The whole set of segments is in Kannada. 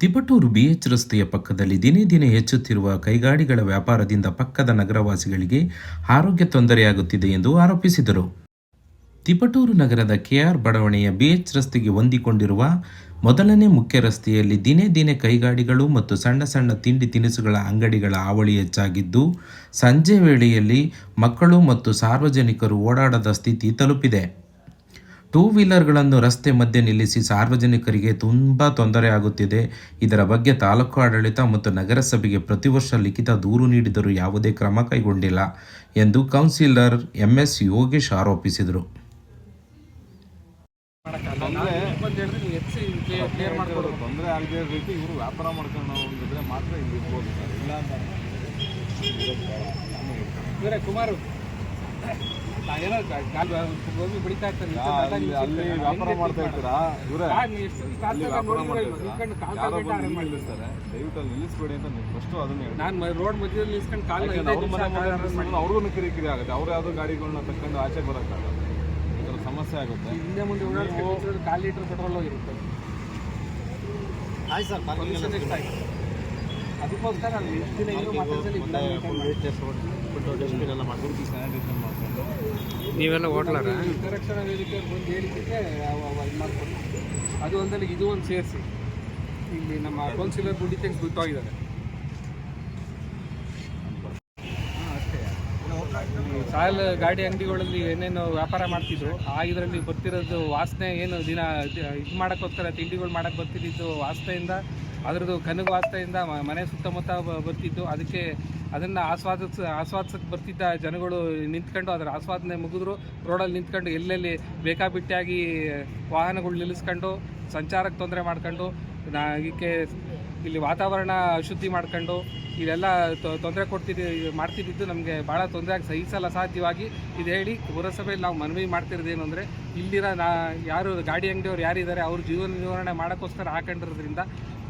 ತಿಪಟೂರು ಬಿಎಚ್ ರಸ್ತೆಯ ಪಕ್ಕದಲ್ಲಿ ದಿನೇ ದಿನೇ ಹೆಚ್ಚುತ್ತಿರುವ ಕೈಗಾಡಿಗಳ ವ್ಯಾಪಾರದಿಂದ ಪಕ್ಕದ ನಗರವಾಸಿಗಳಿಗೆ ಆರೋಗ್ಯ ತೊಂದರೆಯಾಗುತ್ತಿದೆ ಎಂದು ಆರೋಪಿಸಿದರು. ತಿಪಟೂರು ನಗರದ ಕೆಆರ್ ಬಡಾವಣೆಯ ಬಿಎಚ್ ರಸ್ತೆಗೆ ಹೊಂದಿಕೊಂಡಿರುವ ಮೊದಲನೇ ಮುಖ್ಯ ರಸ್ತೆಯಲ್ಲಿ ದಿನೇ ದಿನೇ ಕೈಗಾಡಿಗಳು ಮತ್ತು ಸಣ್ಣ ಸಣ್ಣ ತಿಂಡಿ ತಿನಿಸುಗಳ ಅಂಗಡಿಗಳ ಹಾವಳಿ ಹೆಚ್ಚಾಗಿದ್ದು, ಸಂಜೆ ವೇಳೆಯಲ್ಲಿ ಮಕ್ಕಳು ಮತ್ತು ಸಾರ್ವಜನಿಕರು ಓಡಾಡದ ಸ್ಥಿತಿ ತಲುಪಿದೆ. ಟೂ ವೀಲರ್ಗಳನ್ನು ರಸ್ತೆ ಮಧ್ಯೆ ನಿಲ್ಲಿಸಿ ಸಾರ್ವಜನಿಕರಿಗೆ ತುಂಬ ತೊಂದರೆ ಆಗುತ್ತಿದೆ. ಇದರ ಬಗ್ಗೆ ತಾಲೂಕು ಆಡಳಿತ ಮತ್ತು ನಗರಸಭೆಗೆ ಪ್ರತಿ ವರ್ಷ ಲಿಖಿತ ದೂರು ನೀಡಿದರೂ ಯಾವುದೇ ಕ್ರಮ ಕೈಗೊಂಡಿಲ್ಲ ಎಂದು ಕೌನ್ಸಿಲರ್ ಎಂಎಸ್ ಯೋಗೇಶ್ ಆರೋಪಿಸಿದರು. ಕುಮಾರು ಅಲ್ಲಿ ಅಲ್ಲಿ ವ್ಯಾಪಾರ ಮಾಡ್ತಾ ಇರ್ತೀರಾ? ಇವರೇ ಅಲ್ಲಿ ವ್ಯಾಪಾರ ಮಾಡ್ತಾ ಇರ್ತೀರಾ ಯಾರೋ ಬಂದು ನಿಲ್ಲಿಸ್ತಾರೆ. ದಯವಿಟ್ಟು ಅಲ್ಲಿ ನಿಲ್ಲಿಸ್ಬೇಡಿ ಅಂತ ನೀವು ಫಸ್ಟ್ ಅದನ್ನ ಹೇಳಿ ನಾನು ರೋಡ್ ಮಧ್ಯದಲ್ಲಿ ನಿಲ್ಸ್ಕೊಂಡು ಕಾಲ್ ಅವ್ರ ಮನೆ ಮುಂದೆ ನಿಲ್ಲಿಸಿದ್ರೆ ಅವ್ರಿಗೂ ಕಿರಿಕಿರಿ ಆಗುತ್ತೆ. ಅವ್ರು ಯಾವುದೋ ಗಾಡಿಗಳನ್ನ ತಕೊಂಡು ಆಚೆ ಬರೋಕ್ಕಾಗಲ್ಲ. ಈ ಥರ ಸಮಸ್ಯೆ ಆಗುತ್ತೆ. ಹಿಂದೆ ಮುಂದೆ ಓಡಾಡ್ಕೊಂಡು ಕಾಲ್ ಲೀಟರ್ ಪೆಟ್ರೋಲ್ ಹೋಗಿರುತ್ತೆ. ಆಯ್ತು ಸರ್ ಪರ್ಮಿಷನ್ ಎಷ್ಟಾಯ್ತು ಅದಕ್ಕೋಸ್ಕರ ನಾನು ದಿನ ಏನು ಮಾತಾಡ್ಸಲಿ ಸ್ಯಾನಿಟೈಸರ್ ಮಾಡ್ಕೊಂಡು ನೀವೆಲ್ಲ ಹೋಟ್ಲಾರ ವೇದಿಕೆ ಇದು ಮಾಡ್ಕೊಂಡು. ಅದು ಒಂದಲ್ಲಿ ಇದು ಒಂದು ಸೇರಿಸಿ. ಇಲ್ಲಿ ನಮ್ಮ ಕೌನ್ಸಿಲರ್ ಗುಡಿ ತೆಗೆದು ಬಿಟ್ಟೋಗಿದ್ದಾರೆ ಸಾಯಲ್ ಗಾಡಿ ಅಂಗಡಿಗಳಲ್ಲಿ ಏನೇನು ವ್ಯಾಪಾರ ಮಾಡ್ತಿದ್ರು, ಆ ಇದರಲ್ಲಿ ಬರ್ತಿರೋದು ವಾಸನೆ ಏನು ದಿನ ಇದು ಮಾಡೋಕ್ಕೋಸ್ಕರ, ತಿಂಡಿಗಳು ಮಾಡೋಕ್ಕೆ ಬರ್ತಿದ್ದು ವಾಸನೆಯಿಂದ, ಅದರದ್ದು ಕನಗು ವಾಸನೆಯಿಂದ ಮನೆ ಸುತ್ತಮುತ್ತ ಬರ್ತಿತ್ತು. ಅದಕ್ಕೆ ಅದನ್ನು ಆಸ್ವಾದ ಆಸ್ವಾದಿಸಕ್ಕೆ ಬರ್ತಿದ್ದ ಜನಗಳು ನಿಂತ್ಕೊಂಡು ಅದರ ಆಸ್ವಾದನೆ ಮುಗಿದ್ರು. ರೋಡಲ್ಲಿ ನಿಂತ್ಕೊಂಡು ಎಲ್ಲೆಲ್ಲಿ ಬೇಕಾಬಿಟ್ಟಿಯಾಗಿ ವಾಹನಗಳು ನಿಲ್ಲಿಸ್ಕೊಂಡು, ಸಂಚಾರಕ್ಕೆ ತೊಂದರೆ ಮಾಡ್ಕೊಂಡು, ನಾ, ಇದಕ್ಕೆ ಇಲ್ಲಿ ವಾತಾವರಣ ಶುದ್ಧಿ ಮಾಡ್ಕೊಂಡು ಇವೆಲ್ಲ ತೊಂದರೆ ಕೊಡ್ತಿದ್ದು ಮಾಡ್ತಿದ್ದು ನಮಗೆ ಭಾಳ ತೊಂದರೆ ಆಗಿ ಸಹಿಸಲ್ಲ ಸಾಧ್ಯವಾಗಿ ಇದು ಹೇಳಿ ಪುರಸಭೆಯಲ್ಲಿ ನಾವು ಮನವಿ ಮಾಡ್ತಿರೋದು ಏನು ಅಂದರೆ, ಇಲ್ಲಿರೋ ನಾ, ಯಾರು ಗಾಡಿ ಅಂಗಡಿಯವ್ರು ಯಾರಿದ್ದಾರೆ, ಅವ್ರ ಜೀವನ ನಿರ್ವಹಣೆ ಮಾಡೋಕ್ಕೋಸ್ಕರ ಹಾಕೊಂಡಿರೋದ್ರಿಂದ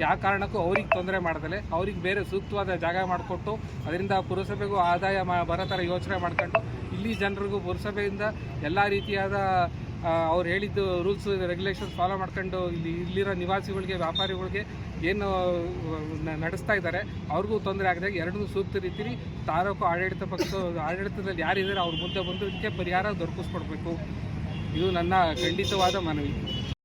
ಯಾವ ಕಾರಣಕ್ಕೂ ಅವ್ರಿಗೆ ತೊಂದರೆ ಮಾಡ್ದಲೆ ಅವ್ರಿಗೆ ಬೇರೆ ಸೂಕ್ತವಾದ ಜಾಗ ಮಾಡಿಕೊಟ್ಟು, ಅದರಿಂದ ಪುರಸಭೆಗೂ ಆದಾಯ ಮಾ, ಬರೋ ಥರ ಯೋಚನೆ ಮಾಡ್ಕೊಂಡು, ಇಲ್ಲಿ ಜನರಿಗೂ ಪುರಸಭೆಯಿಂದ ಎಲ್ಲ ರೀತಿಯಾದ ಅವ್ರು ಹೇಳಿದ್ದು ರೂಲ್ಸ್ ರೆಗ್ಯುಲೇಷನ್ಸ್ ಫಾಲೋ ಮಾಡ್ಕೊಂಡು ಇಲ್ಲಿ ಇಲ್ಲಿರೋ ನಿವಾಸಿಗಳಿಗೆ, ವ್ಯಾಪಾರಿಗಳಿಗೆ ಏನು ನಡೆಸ್ತಾ ಇದ್ದಾರೆ. ಅವ್ರಿಗೂ ತೊಂದರೆ ಆಗದೆ ಎರಡೂ ಸೂಕ್ತ ರೀತಿಲಿ ತಾಲೂಕು ಆಡಳಿತ ಪಕ್ಷ ಆಡಳಿತದಲ್ಲಿ ಯಾರಿದ್ದಾರೆ, ಅವ್ರ ಮುಂದೆ ಬಂದು ಇದಕ್ಕೆ ಪರಿಹಾರ ದೊರಕಿಸ್ಕೊಡ್ಬೇಕು. ಇದು ನನ್ನ ಖಂಡಿತವಾದ ಮನವಿ.